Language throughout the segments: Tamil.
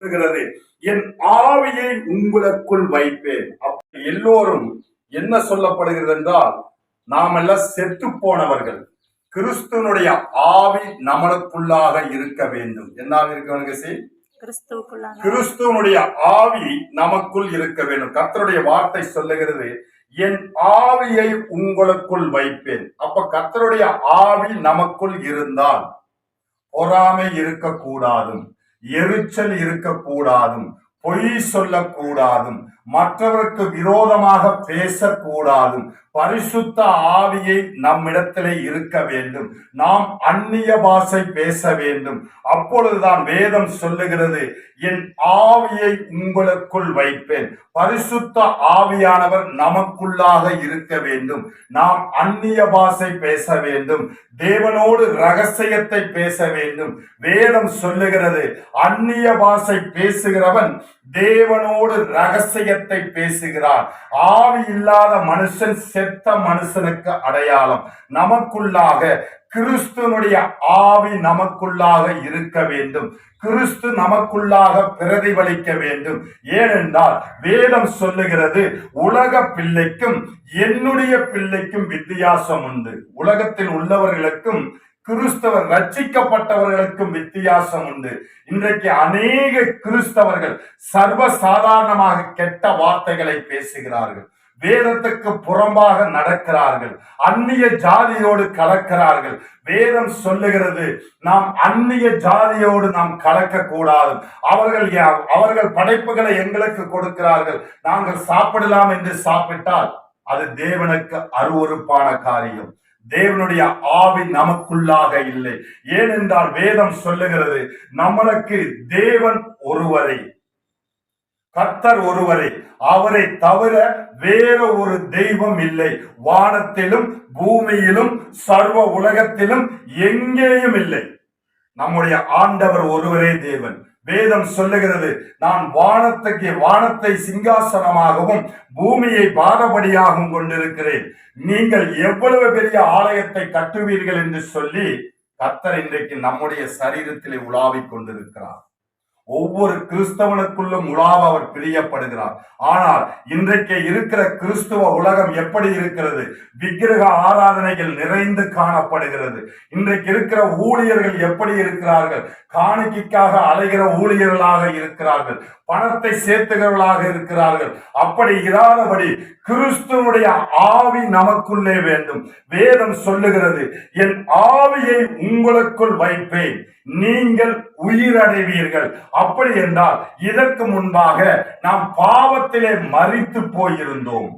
சொல்லுகிறது என் ஆவியை உங்களுக்குள் வைப்பேன். அப்ப எல்லோரும் என்ன சொல்லப்படுகிறது என்றால் நாம் எல்லாம் செத்து போனவர்கள் கிறிஸ்துவனுடைய ஆவி நம்மளுக்குள்ளாக இருக்க வேண்டும். என்ன இருக்க கிறிஸ்துவனுடைய ஆவி நமக்குள் இருக்க வேண்டும். கர்த்தருடைய வார்த்தை சொல்லுகிறது என் ஆவியை உங்களுக்குள் வைப்பேன். அப்ப கர்த்தருடைய ஆவி நமக்குள் இருந்தால் பொறாமை இருக்கக்கூடாதும். எரிச்சல் இருக்கக்கூடாதும் பொய் சொல்லக்கூடாதும் மற்றவருக்கு விரோதமாக பேசக்கூடாதும். பரிசுத்த ஆவியை நம்மிடத்திலே இருக்க வேண்டும். நாம் அந்நிய பாஷை பேச வேண்டும். அப்பொழுதுதான் வேதம் சொல்லுகிறது என் ஆவியை உங்களுக்குள் வைப்பேன். பரிசுத்த ஆவியானவர் நமக்குள்ளாக இருக்க வேண்டும். நாம் அந்நிய பாஷை பேச வேண்டும். தேவனோடு ரகசியத்தை பேச வேண்டும். வேதம் சொல்லுகிறது அந்நிய பாஷை பேசுகிறவன் தேவனோடு ரகசிய சத்தியத்தை பேசுகிறார். ஆவி இல்லாத மனுஷன் செத்த மனுஷனுக்கு அடையாளம். நமக்குள்ளாக கிறிஸ்துவனுடைய ஆவி நமக்குள்ளாக இருக்க வேண்டும். கிறிஸ்து நமக்குள்ளாக பிரதிபலிக்க வேண்டும். ஏனென்றால் வேதம் சொல்லுகிறது உலக பிள்ளைக்கும் என்னுடைய பிள்ளைக்கும் வித்தியாசம் உண்டு. உலகத்தில் உள்ளவர்களுக்கும் கிறிஸ்தவர் ரட்சிக்கப்பட்டவர்களுக்கும் வித்தியாசம் உண்டு. இன்றைக்கு அநேக கிறிஸ்தவர்கள் சர்வ சாதாரணமாக கெட்ட வார்த்தைகளை பேசுகிறார்கள். வேதத்துக்கு புறம்பாக நடக்கிறார்கள். அந்நிய ஜாதியோடு கலக்கிறார்கள். வேதம் சொல்லுகிறது நாம் அந்நிய ஜாதியோடு நாம் கலக்க கூடாது அவர்கள் யா- அவர்கள் படைப்புகளை எங்களுக்கு கொடுக்கிறார்கள். நாங்கள் சாப்பிடலாம் என்று சாப்பிட்டால் அது தேவனுக்கு அருவருப்பான காரியம். தேவனுடைய ஆவி நமக்குள்ளாக இல்லை. ஏனென்றால் வேதம் சொல்லுகிறது நம்மளுக்கு தேவன் ஒருவரை. கர்த்தர் ஒருவரை. அவரை தவிர வேற ஒரு தெய்வம் இல்லை. வானத்திலும் பூமியிலும் சர்வ உலகத்திலும் எங்கேயும் இல்லை. நம்முடைய ஆண்டவர் ஒருவரே தேவன். வேதம் சொல்லுகிறது. நான் வானத்துக்கு வானத்தை சிங்காசனமாகவும் பூமியை பாதபடியாகவும் கொண்டிருக்கிறேன். நீங்கள் எவ்வளவு பெரிய ஆலயத்தை கட்டுவீர்கள் என்று சொல்லி கர்த்தர் இன்றைக்கு நம்முடைய சரீரத்திலே உலாவிக் கொண்டிருக்கிறார். ஒவ்வொரு கிறிஸ்தவனுக்குள்ளும் உலாவ அவர் பிரியப்படுகிறார். ஆனால் இன்றைக்கு இருக்கிற கிறிஸ்துவ உலகம் எப்படி இருக்கிறது? விக்கிரக ஆராதனைகள் நிறைந்து காணப்படுகிறது. இன்றைக்கு இருக்கிற ஊழியர்கள் எப்படி இருக்கிறார்கள்? காணிக்கைக்காக அலைகிற ஊழியர்களாக இருக்கிறார்கள். பணத்தை சேர்த்துகிறவர்களாக இருக்கிறார்கள். அப்படி இராதபடி கிறிஸ்துவனுடைய ஆவி நமக்குள்ளே வேண்டும். வேதம் சொல்லுகிறது என் ஆவியை உங்களுக்குள் வைப்பேன். நீங்கள் உயிரடைவீர்கள். அப்படி என்றால் இதற்கு முன்பாக நாம் பாவத்திலே மறித்து போயிருந்தோம்.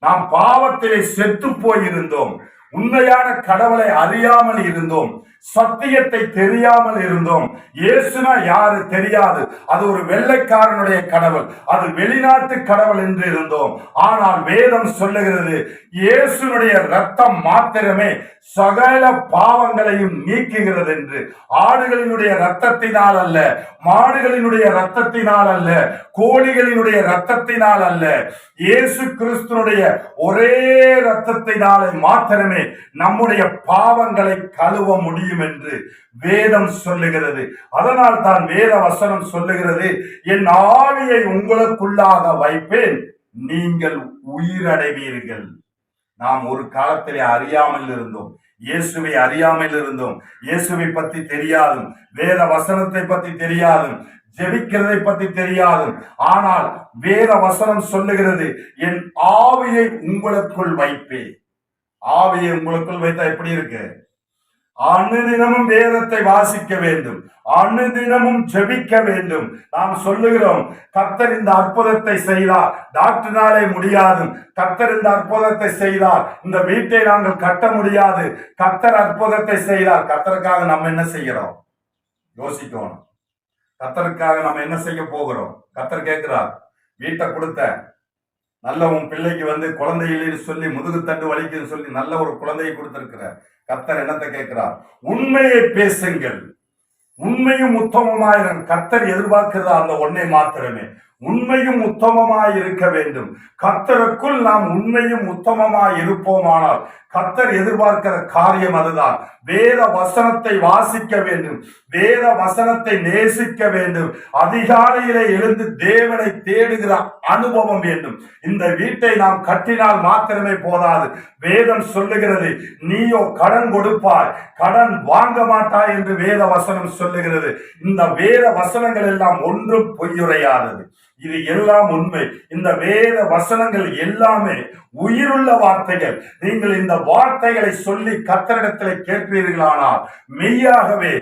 நாம் பாவத்திலே செத்து போயிருந்தோம். உண்மையான கடவுளை அறியாமல் இருந்தோம். சத்தியத்தை தெரியாமல் இருந்தோம். இயேசுனா யாரு தெரியாது. அது ஒரு வெள்ளைக்காரனுடைய கடவுள். அது வெளிநாட்டு கடவுள் என்று இருந்தோம். ஆனால் வேதம் சொல்லுகிறது இயேசுனுடைய ரத்தம் மாத்திரமே சகல பாவங்களையும் நீக்குகிறது என்று. ஆடுகளினுடைய ரத்தத்தினால் அல்ல மாடுகளினுடைய ரத்தத்தினால் அல்ல கோழிகளினுடைய ரத்தத்தினால் அல்ல. இயேசு கிறிஸ்துனுடைய ஒரே ரத்தத்தினாலே மாத்திரமே நம்முடைய பாவங்களை கழுவ முடியும். என்று வேதம் சொல்லுகிறது. அதனால் தான் வேத வசனம் சொல்லுகிறது என் ஆவியை உங்களுக்குள்ளாக வைப்பேன் நீங்கள் உயிரடைவீர்கள். நாம் ஒரு காலத்திலே அறியாமல் இருந்தோம் இயேசுவை அறியாமல் இருந்தோம். இயேசுவை பத்தி தெரியாதும் வேத வசனத்தை பத்தி தெரியாதும் ஜெபிக்கிறதை பத்தி தெரியாதும். ஆனால் வேத வசனம் சொல்லுகிறது என் ஆவியை உங்களுக்குள் வைப்பேன். ஆவியை உங்களுக்குள் வைத்தா எப்படி இருக்கு? அனுதினமும் வேதத்தை வாசிக்க வேண்டும். அனுதினமும் ஜெபிக்க வேண்டும். நாம் சொல்லுகிறோம் கர்த்தர் இந்த அற்புதத்தை செய்தார். டாக்டர்னாலே முடியாது கர்த்தர் இந்த அற்புதத்தை செய்தார். இந்த வீட்டை நாங்கள் கட்ட முடியாது. கர்த்தர் அற்புதத்தை செய்தார். கர்த்தருக்காக நம்ம என்ன செய்கிறோம்? யோசிக்கணும். கர்த்தருக்காக நம்ம என்ன செய்ய போகிறோம்? கர்த்தர் கேட்கிறார் வீட்டை கொடுத்த நல்ல உன் பிள்ளைக்கு வந்து குழந்தை இல்லைன்னு சொல்லி முதுகுத்தண்டு வலிக்குன்னு சொல்லி நல்ல ஒரு குழந்தையை கொடுத்திருக்கிறார். கர்த்தர் என்னத்தை கேட்கிறார்? உண்மையை பேசுங்கள். உண்மையும் உத்தமமாயிரம் கர்த்தர் எதிர்பார்க்கிறது அந்த ஒன்னை மாத்திரமே. உண்மையும் உத்தமமாய் இருக்க வேண்டும். கர்த்தருக்குள் நாம் உண்மையும் உத்தமமாய் இருப்போமானால் கர்த்தர் எதிர்பார்க்கிற காரியம் அதுதான். வேத வசனத்தை வாசிக்க வேண்டும். வேத வசனத்தை நேசிக்க வேண்டும். அதிகாலையிலே எழுந்து தேவனை தேடுகிற அனுபவம் வேண்டும். இந்த வீட்டை நாம் கட்டினால் மாத்திரமே போதாது. வேதம் சொல்லுகிறது நீயோ கடன் கொடுப்பாய். கடன் வாங்க மாட்டாய் என்று வேத வசனம் சொல்லுகிறது. இந்த வேத வசனங்கள் எல்லாம் ஒன்றும் பொய்யுரையாதது. இது எல்லாம் உண்மை. இந்த வேத வசனங்கள் எல்லாமே உயிருள்ள வார்த்தைகள். நீங்கள் இந்த வார்த்தைகளை சொல்லி கத்தரிடத்தில் கேட்பீர்களானால் மெய்யாகவே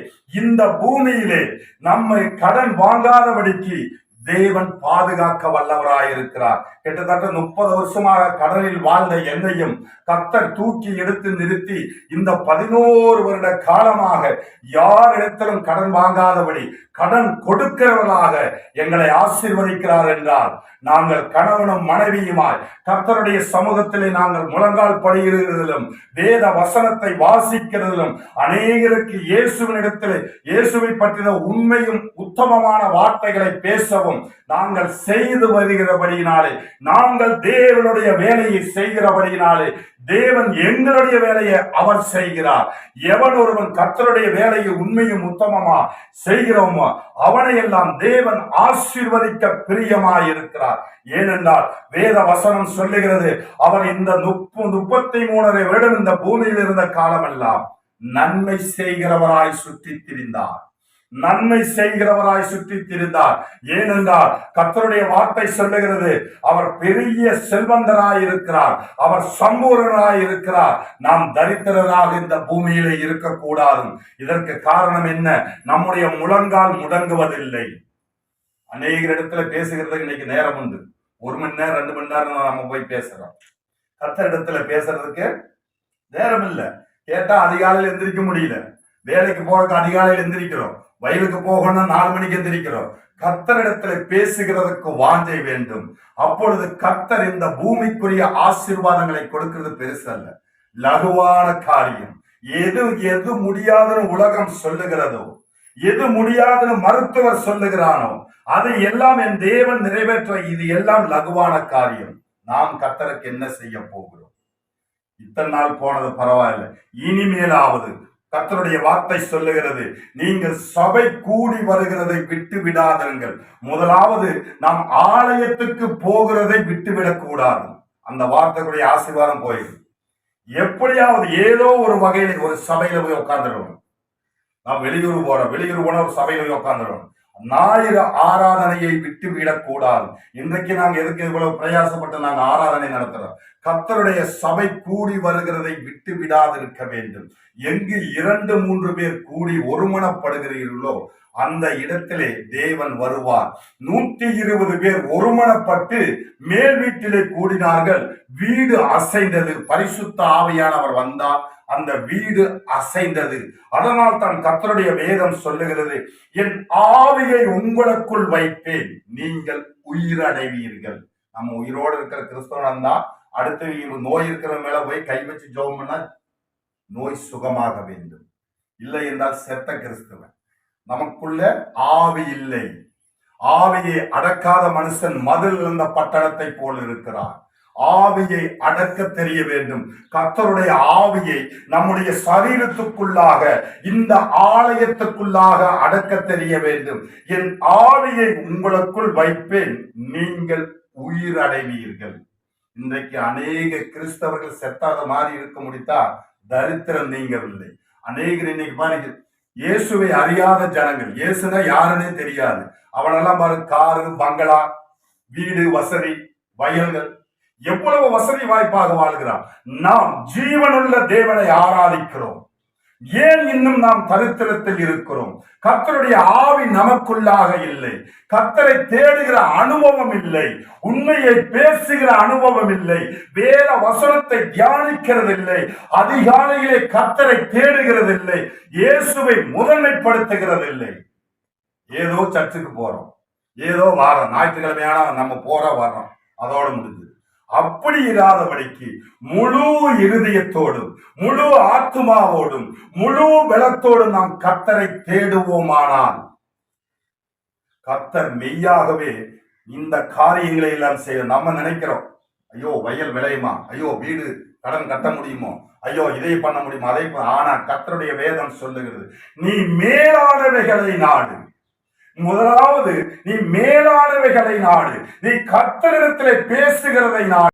இந்த பூமியிலே நம்மை கடன் வாங்காதபடிக்கு தேவன் பாதுகாக்க வல்லவராயிருக்கிறார். கிட்டத்தட்ட முப்பது வருஷமாக கடலில் வாழ்ந்த என்னையும் கத்தர் தூக்கி எடுத்து நிறுத்தி இந்த பதினோரு வருட காலமாக யாரிடத்திலும் கடன் வாங்காதபடி கடன் கொடுக்கிறவர்களாக எங்களை ஆசீர்வதிக்கிறார் என்றால் நாங்கள் கணவனும் மனைவியுமாய் கர்த்தருடைய சமூகத்திலே நாங்கள் முழங்கால் படுகிறதிலும் வேத வசனத்தை வாசிக்கிறதிலும் அநேகருக்கு இயேசுவினிடத்திலே இயேசுவை பற்றின உண்மையும் உத்தமமான வார்த்தைகளை பேசவும் நாங்கள் செய்து வருகிறபடியினாலே நாங்கள் தேவனுடைய வேலையை செய்கிறபடியினாலே தேவன் எங்களுடைய வேலையை அவர் செய்கிறார். எவன் ஒருவன் கத்தருடைய வேலையை உண்மையும் உத்தமமா செய்கிறோமோ அவனை எல்லாம் தேவன் ஆசீர்வதிக்க பிரியமாய் இருக்கிறார் ஏனென்றால் வேத வசனம் சொல்லுகிறது அவர் இந்த முப்பு முப்பத்தி மூணரை வருடம் இந்த பூமியில் இருந்த காலமெல்லாம் நன்மை செய்கிறவராய் சுற்றித் திரிந்தார். நன்மை செய்கிறவராய் சுற்றி திரிந்தார் ஏனென்றால் கத்தருடைய வார்த்தை சொல்லுகிறது அவர் பெரிய செல்வந்தராய் இருக்கிறார் அவர் சம்பூரணராய் இருக்கிறார். நாம் தரித்திரராக இந்த பூமியிலே இருக்கக்கூடாது இதற்கு காரணம் என்ன? நம்முடைய முழங்கால் முடங்குவதில்லை. அநேகர் இடத்துல பேசுகிறதுக்கு இன்னைக்கு நேரம் உண்டு. ஒரு மணி நேரம் ரெண்டு மணி நேரம் நம்ம போய் பேசுறோம். கத்த இடத்துல பேசுறதுக்கு நேரம் இல்லை. கேட்டா அதிகாலையில் எந்திரிக்க முடியல. வேலைக்கு போறதுக்கு அதிகாலையில் எந்திரிக்கிறோம். வயலுக்கு போகணும்னு நாலு மணிக்கு எந்திரிக்கிறோம். கர்த்தரிடத்துல பேசுகிறதுக்கு வாஞ்சை வேண்டும். அப்பொழுது கர்த்தர் இந்த பூமிக்குரிய ஆசீர்வாதங்களை கொடுக்கிறது பெருசல்ல லகுவான காரியம். எது எது முடியாதுன்னு உலகம் சொல்லுகிறதோ எது முடியாதுன்னு மருத்துவர் சொல்லுகிறானோ அதை எல்லாம் என் தேவன் நிறைவேற்ற இது எல்லாம் லகுவான காரியம். நாம் கத்தருக்கு என்ன செய்ய போகிறோம்? இத்தனை நாள் போனது பரவாயில்ல. இனிமேலாவது கர்த்தருடைய வார்த்தை சொல்லுகிறது. நீங்கள் சபை கூடி வருகிறதை விட்டு விடாதீர்கள் முதலாவது நாம் ஆலயத்துக்கு போகிறதை விட்டு விடக்கூடாது. அந்த வார்த்தைக்குடைய ஆசீர்வாதம் போயிடும். எப்படியாவது ஏதோ ஒரு வகையில ஒரு சபையில போய் உட்காந்துருவோம் நாம் வெளியூர் போறோம் வெளியூர் போன ஒரு சபையில போய் உட்காந்துருவோம் ஞாயிறு ஆராதனையை விட்டு விடக்கூடாது. இன்றைக்கு நாங்க எதுக்கு இவ்வளவு பிரயாசப்பட்டு நாங்க ஆராதனை நடத்துறோம்? கத்தருடைய சபை கூடி வருகிறதை விட்டு விடாதிருக்க வேண்டும். எங்கு இரண்டு மூன்று பேர் கூடி ஒருமனப்படுகிறீர்களோ அந்த இடத்திலே தேவன் வருவார். நூற்றி இருபது பேர் ஒருமனப்பட்டு மேல் வீட்டிலே கூடினார்கள். வீடு அசைந்தது. பரிசுத்த ஆவியானவர் வந்தார். அந்த வீடு அசைந்தது. அதனால் தான் கத்தருடைய வேதம் சொல்லுகிறது என் ஆவியை உங்களுக்குள் வைப்பேன். நீங்கள் உயிரடைவீர்கள். நம்ம உயிரோடு இருக்கிற கிறிஸ்தவன் தான் அடுத்து நோய் இருக்கிற மேல போய் கை வச்சு ஜோம் பண்ணா நோய் சுகமாக வேண்டும். இல்லை என்றால் செத்த கிறிஸ்தவன். நமக்குள்ள ஆவி இல்லை. ஆவியை அடக்காத மனுஷன் மதில் இருந்த பட்டணத்தை போல் இருக்கிறார். ஆவியை அடக்க தெரிய வேண்டும். கத்தருடைய ஆவியை நம்முடைய சரீரத்துக்குள்ளாக இந்த ஆலயத்துக்குள்ளாக அடக்க தெரிய வேண்டும். என் ஆவியை உங்களுக்குள் வைப்பேன். நீங்கள் உயிரடைவீர்கள். இன்றைக்கு அநேக கிறிஸ்தவர்கள் செத்தாத மாதிரி இருக்க முடித்தா தரித்திரம் நீங்கவில்லை. அநேகர் இன்னைக்கு பாருங்க இயேசுவை அறியாத ஜனங்கள் இயேசுனா யாருன்னே தெரியாது. அவனெல்லாம் பாரு காரு பங்களா வீடு வசதி வயல்கள் எவ்வளவு வசதி வாய்ப்பாக வாழ்கிறான். நாம் ஜீவனுள்ள தேவனை ஆராதிக்கிறோம். ஏன் இன்னும் நாம் தரித்திரத்தில் இருக்கிறோம்? கத்தருடைய ஆவி நமக்குள்ளாக இல்லை. கத்தரை தேடுகிற அனுபவம் இல்லை. உண்மையை பேசுகிற அனுபவம் இல்லை. வேத வசனத்தை தியானிக்கிறதில்லை அதிகாலையிலே கர்த்தரை தேடுகிறதில்லை இயேசுவை முதன்மைப்படுத்துகிறதில்லை ஏதோ சர்ச்சுக்கு போறோம். ஏதோ வாரம் ஞாயிற்றுக்கிழமையான நம்ம போற வரோம் அதோட முடிஞ்சது. அப்படி இல்லாதபடிக்கு முழு இருதயத்தோடும் முழு ஆத்மாவோடும் முழு பலத்தோடும் நாம் கத்தரை தேடுவோமானால் கத்தர் மெய்யாகவே இந்த காரியங்களை எல்லாம் செய்ய நம்ம நினைக்கிறோம். ஐயோ வயல் விளையுமா? ஐயோ வீடு கடன் கட்ட முடியுமோ? ஐயோ இதை பண்ண முடியுமா? அதை ஆனா கத்தருடைய வேதம் சொல்லுகிறது நீ மேலானவைகளை நாடு. முதலாவது நீ மேலானவைகளை நாடு. நீ கத்தரிடத்திலே பேசுகிறதை நாடு.